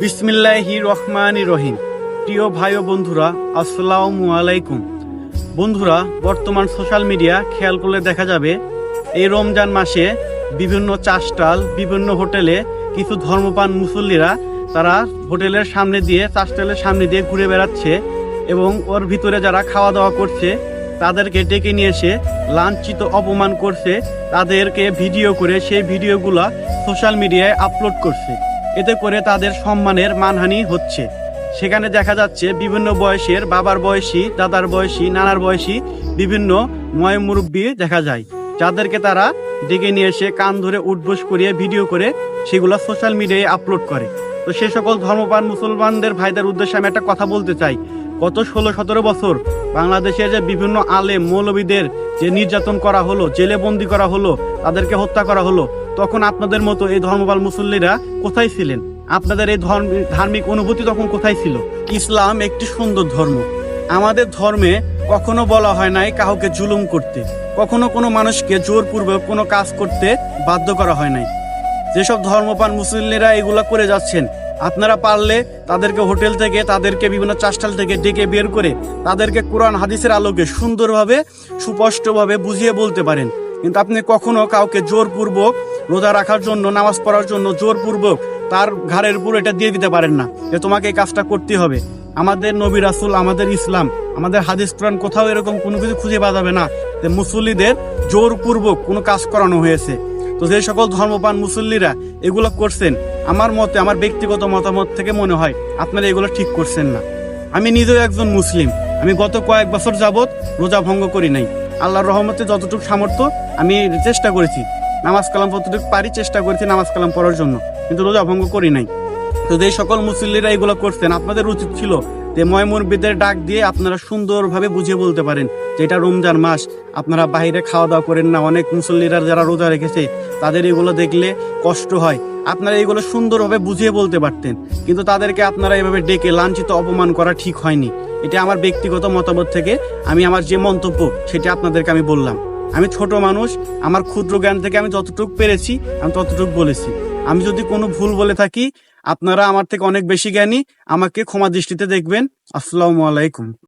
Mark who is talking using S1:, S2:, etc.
S1: বিসমিল্লাহি রহমানি রহিম। প্রিয় ভাই ও বন্ধুরা, আসসালামু আলাইকুম। বন্ধুরা, বর্তমান সোশ্যাল মিডিয়া খেয়াল করলে দেখা যাবে, এই রমজান মাসে বিভিন্ন চাষটাল, বিভিন্ন হোটেলে কিছু ধর্মপান মুসল্লিরা তারা হোটেলের সামনে দিয়ে, চাষটালের সামনে দিয়ে ঘুরে বেড়াচ্ছে এবং ওর ভিতরে যারা খাওয়া দাওয়া করছে তাদেরকে ডেকে নিয়ে এসে লাঞ্ছিত, অপমান করছে। তাদেরকে ভিডিও করে সেই ভিডিওগুলা সোশ্যাল মিডিয়ায় আপলোড করছে। এতে করে তাদের সম্মানের মানহানি হচ্ছে। সেখানে দেখা যাচ্ছে বিভিন্ন বয়সের বাবার বয়সী, দাদার বয়সী, নানার বয়সী বিভিন্ন ময় মুরব্বী দেখা যায়। যাদেরকে তারা ডেকে নিয়ে এসে কান ধরে উঠবোস করিয়ে ভিডিও করে সেগুলো সোশ্যাল মিডিয়ায় আপলোড করে। তো সে সকল ধর্মপান মুসলমানদের ভাইদের উদ্দেশ্যে আমি একটা কথা বলতে চাই। গত ষোলো সতেরো বছর বাংলাদেশে যে বিভিন্ন আলেম, মৌলবীদের যে নির্যাতন করা হলো, জেলে বন্দি করা হলো, তাদেরকে হত্যা করা হলো, তখন আপনাদের মতো এই ধর্মপাল মুসল্লিরা কোথায় ছিলেন? আপনাদের এই ধর্ম, ধার্মিক অনুভূতি তখন কোথায় ছিল? ইসলাম একটি সুন্দর ধর্ম। আমাদের ধর্মে কখনো বলা হয় নাই কাউকে জুলুম করতে। কখনো কোনো মানুষকে জোরপূর্বক কোনো কাজ করতে বাধ্য করা হয় নাই। যেসব ধর্মপান মুসলিমরা এগুলা করে যাচ্ছেন, আপনারা পারলে তাদেরকে হোটেল থেকে, তাদেরকে বিভিন্ন চাষটাল থেকে ডেকে বের করে তাদেরকে কোরআন, হাদিসের আলোকে সুন্দরভাবে, সুস্পষ্টভাবে বুঝিয়ে বলতে পারেন। কিন্তু আপনি কখনো কাউকে জোরপূর্বক রোজা রাখার জন্য, নামাজ পড়ার জন্য জোরপূর্বক তার ঘাড়ের উপর এটা দিয়ে দিতে পারেন না, যে তোমাকে এই কাজটা করতে হবে। আমাদের নবী রাসুল, আমাদের ইসলাম, আমাদের হাদিস, কোরআন কোথাও এরকম কোনো কিছু খুঁজে পাওয়া যাবে না যে মুসল্লিদের জোরপূর্বক কোনো কাজ করানো হয়েছে। তো যে সকল ধর্মপান মুসল্লিরা এগুলো করছেন, আমার মতে, আমার ব্যক্তিগত মতামত থেকে মনে হয় আপনারা এগুলো ঠিক করছেন না। আমি নিজেও একজন মুসলিম। আমি গত কয়েক বছর যাবৎ রোজা ভঙ্গ করি নাই। আল্লাহর রহমতে যতটুকু সামর্থ্য আমি চেষ্টা করেছি। নামাজ কালাম যতটুকু পারি চেষ্টা করেছি নামাজ কালাম পড়ার জন্য, কিন্তু রোজা ভঙ্গ করি নাই। তো যে সকল মুসল্লিরা এগুলো করছেন, আপনাদের উচিত ছিল যে ময়মুরবিদের ডাক দিয়ে আপনারা সুন্দরভাবে বুঝিয়ে বলতে পারেন যে এটা রমজান মাস, আপনারা বাইরে খাওয়া দাওয়া করেন না। অনেক মুসল্লিরা যারা রোজা রেখেছে তাদের এগুলো দেখলে কষ্ট হয়। আপনারা এগুলো সুন্দরভাবে বুঝিয়ে বলতে পারতেন। কিন্তু তাদেরকে আপনারা এভাবে ডেকে লাঞ্ছিত, অপমান করা ঠিক হয়নি। এটা আমার ব্যক্তিগত মতামত থেকে আমি আমার যে মন্তব্য, সেটা আপনাদেরকে আমি বললাম। আমি ছোট মানুষ, আমার ক্ষুদ্র জ্ঞান থেকে আমি যতটুকু পেরেছি, আমি ততটুকু বলেছি। আমি যদি কোনো ভুল বলে থাকি, আপনারা আমার থেকে অনেক বেশি জ্ঞানী, আমাকে ক্ষমা দৃষ্টিতে দেখবেন। আসসালামু আলাইকুম।